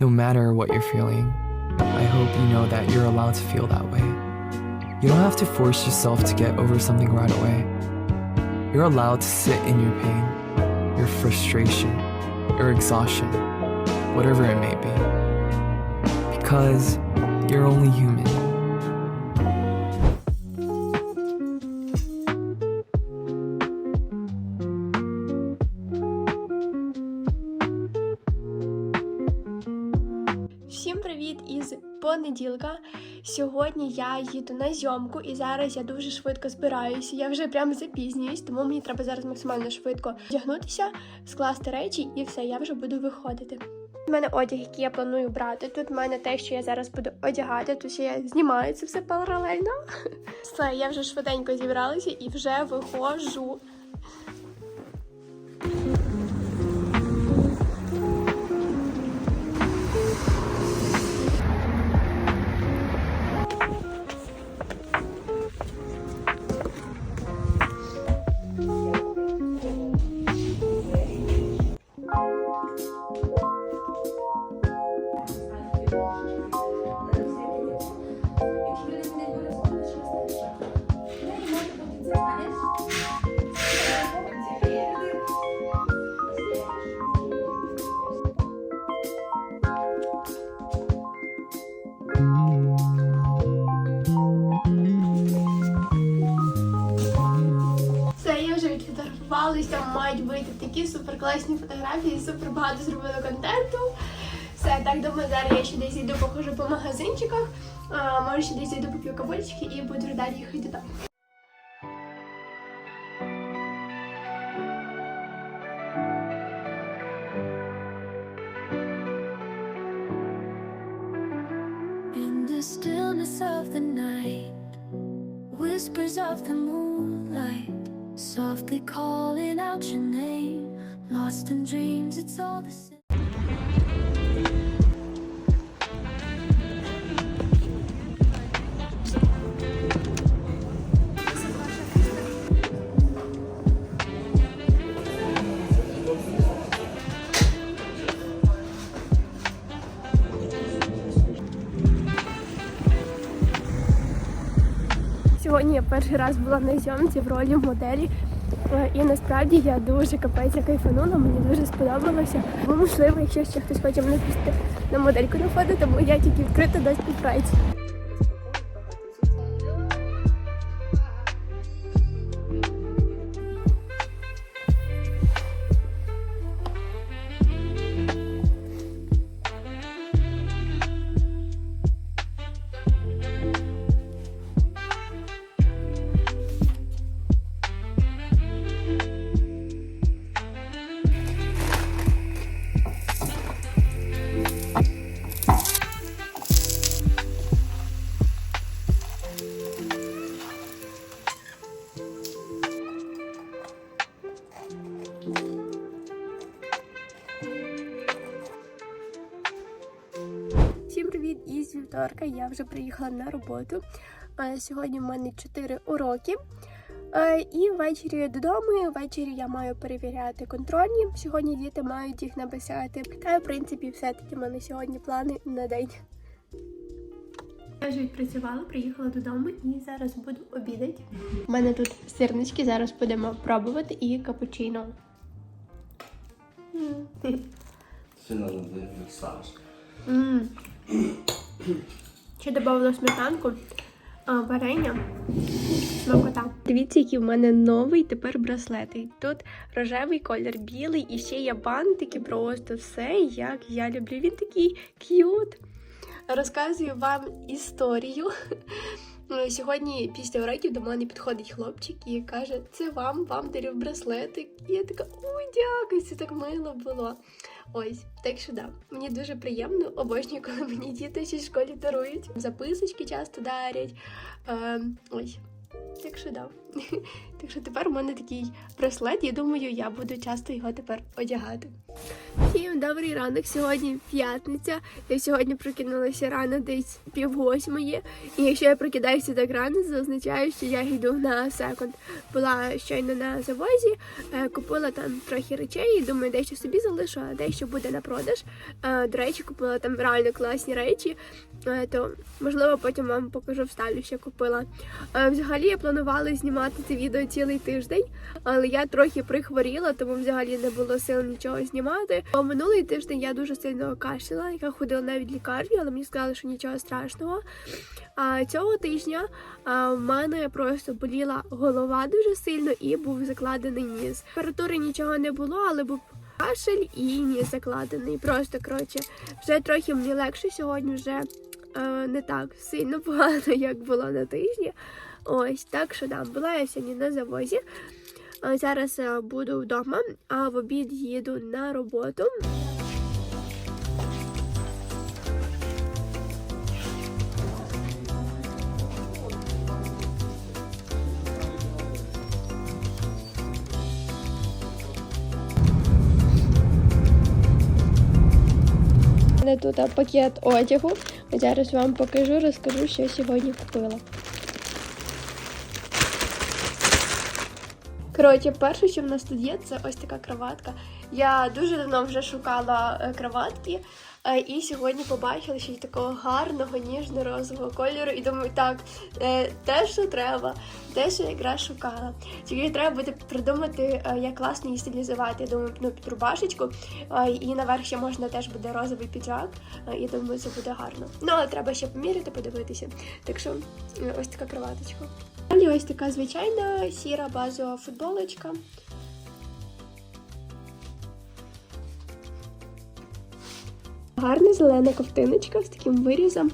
No matter what you're feeling, I hope you know that you're allowed to feel that way. You don't have to force yourself to get over something right away. You're allowed to sit in your pain, your frustration, your exhaustion, whatever it may be. Because you're only human. Понеділка. Сьогодні я їду на зйомку і зараз я дуже швидко збираюся. Я вже прямо запізнююсь, тому мені треба зараз максимально швидко вдягнутися, скласти речі і все, я вже буду виходити. У мене одяг, який я планую брати. Тут в мене те, що я зараз буду одягати, тут ще я знімаю це все паралельно. Все, я вже швиденько зібралася і вже виходжу. Мають вийти такі суперкласні фотографії, супер багато зробили контенту. Все, так думаю, зараз я ще десь йду, похожу по магазинчиках. А, може, ще десь йду поп'ю кавульчики і буду далі їхати додому. Softly calling out your name. Lost in dreams, it's all the same. Сьогодні я перший раз була на зйомці в ролі моделі. І насправді я дуже капець кайфанула, мені дуже сподобалося. Бо можливо, якщо ще хтось хоче мене пустити на модельку на фото, тому я тільки відкрита до співпраці. Я вже приїхала на роботу. Сьогодні в мене 4 уроки. І ввечері додому. Ввечері я маю перевіряти контрольні. Сьогодні діти мають їх написати. Та в принципі, все таки в мене сьогодні плани на день. Я вже відпрацювала, приїхала додому і зараз буду обідати. У мене тут сирнички, зараз будемо пробувати і капучино. М. Сильно не міксаж. М. Ще додала сметанку, а, варення, смакота. Дивіться, який в мене новий тепер браслети. Тут рожевий колір, білий і ще є бантики, просто все як я люблю. Він такий к'ют. Розказую вам історію. Сьогодні після уроків до мене підходить хлопчик і каже: це вам, вам дарів браслетик. І я така, ой, дякую, це так мило було. Ось, так що да, мені дуже приємно, обожнюю, коли мені діти ще в школі дарують. Записочки часто дарять. Е, ось. Так що да. Так що тепер у мене такий браслет, я думаю, я буду часто його тепер одягати. Всім добрий ранок. Сьогодні п'ятниця. Я сьогодні прокинулася рано десь пів восьмої. І якщо я прокидаюся так рано, це означає, що я йду на секонд. Була щойно на завозі, е, купила там трохи речей, і думаю, дещо собі залишу, а дещо буде на продаж. Е, До речі, купила там реально класні речі. Е, То можливо потім вам покажу вставлю, що купила. Взагалі я планувала знімати це відео цілий тиждень, але я трохи прихворіла, тому взагалі не було сил нічого знімати. Минулий тиждень я дуже сильно кашляла, яка ходила навіть в лікарню, але мені сказали, що нічого страшного. А цього тижня а, в мене просто боліла голова дуже сильно і був закладений ніс. Температури нічого не було, але був кашель і ніс закладений. Просто коротше, вже трохи мені легше сьогодні вже е, не так сильно погано, як було на тижні. Ось так що да, була я сьогодні на завозі. А Зараз е, буду вдома, а в обід їду на роботу. Тут пакет одягу. Зараз вам покажу, розкажу, що сьогодні купила. Коротше, перше, що в нас тут є, це ось така кроватка. Я дуже давно вже шукала е, кроватки, е, і сьогодні побачила ще й такого гарного ніжно-розового кольору. І думаю, так, е, те, що треба, те, що якраз шукала. Тільки треба буде придумати, як класно її стилізувати. Я думаю, ну, під рубашечку. І наверх ще можна теж буде розовий піджак. І думаю, це буде гарно. Ну, але треба ще поміряти, подивитися. Так що ось така кроваточка. Далі ось така звичайна сіра базова футболочка. Гарна зелена ковтиночка з таким вирізом.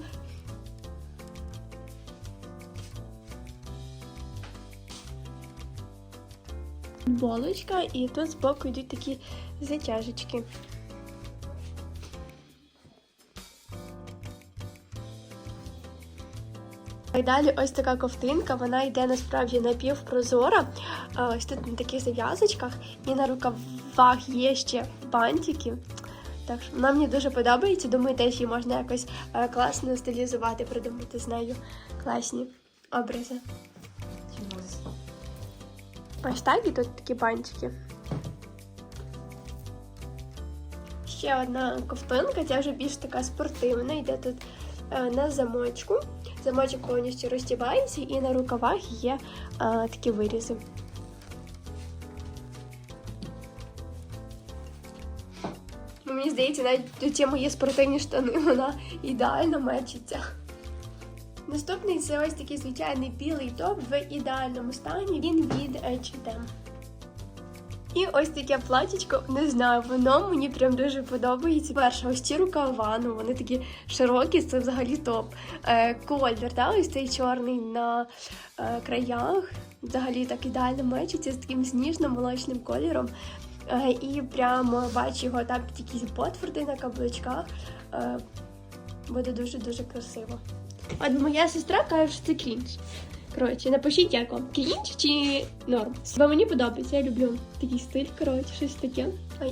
Футболочка, і тут збоку йдуть такі затяжечки. І далі ось така ковтинка, вона йде насправді напівпрозора. Ось тут на таких зав'язочках, і на рукавах є ще бантики. Так що вона мені дуже подобається. Думаю, теж її можна якось е, класно стилізувати, придумати з нею класні образи. Ось так і тут такі бантики. Ще одна ковтинка, ця вже більш така спортивна, йде тут е, на замочку. Замочок повністю розтібається, і на рукавах є е, такі вирізи. Мені здається, навіть ці мої спортивні штани вона ідеально мечиться. Наступний це ось такий звичайний білий топ в ідеальному стані. Він від H&M. І ось таке платічко, не знаю, воно мені прям дуже подобається. Перше, ось ці рукава, ну вони такі широкі, це взагалі топ. Е, колір, да, ось цей чорний на е, краях. Взагалі так ідеально мечиться з таким сніжно-молочним кольором. Е, і прямо бачу його так якісь ботфорди на каблучках. Е, буде дуже-дуже красиво. От моя сестра каже, що це крінж. Коротше, напишіть, як вам крінж чи норм. Бо мені подобається, я люблю такий стиль, коротше, щось таке.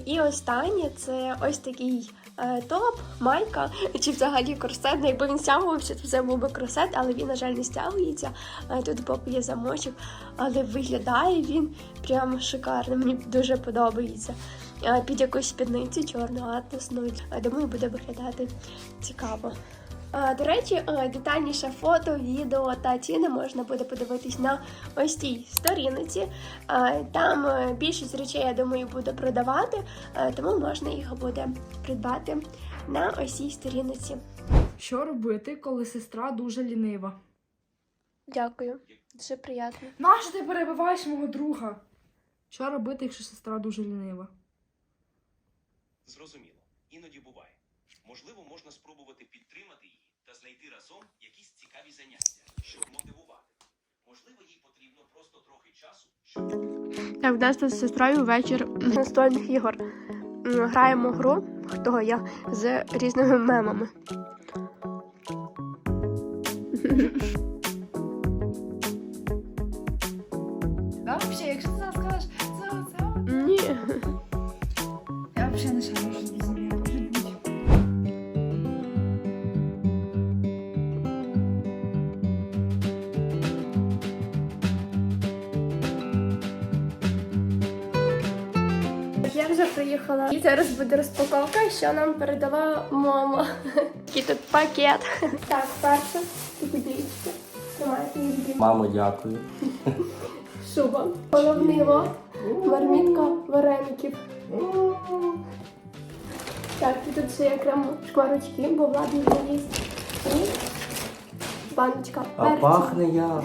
І останнє це ось такий е, топ, майка, чи взагалі корсет. Ну, якби він стягувався, то це був би корсет, але він, на жаль, не стягується. Е, тут боку є замочок, але виглядає він прям шикарно. Мені дуже подобається. Е, під якусь спідницю чорну атласну. Думаю, буде виглядати цікаво. До речі, детальніше фото, відео та ціни можна буде подивитись на ось цій сторінці. Там е, більшість речей, я думаю, буду продавати, е, тому можна їх буде придбати на ось цій сторінці. Що робити, коли сестра дуже лінива? Дякую, дуже приємно. Нащо ти перебиваєш мого друга? Що робити, якщо сестра дуже лінива? Зрозуміло, іноді буває. Можливо, можна спробувати підтримати її та знайти разом якісь цікаві заняття, щоб мотивувати. Можливо, їй потрібно просто трохи часу, щоб Так, в нас тут з сестрою вечір настольних ігор. Граємо гру, хто я, з різними мемами. взагалі, якщо приїхала. І зараз буде розпаковка, що нам передала мама. Який тут пакет. Так, перше. Подивіться. Тримайте її. Мамо, дякую. Шуба. Головний лот. Мармітка вареників. Так, і тут ще є окремо шкварочки, бо владний вже. І баночка. А перцю. пахне як?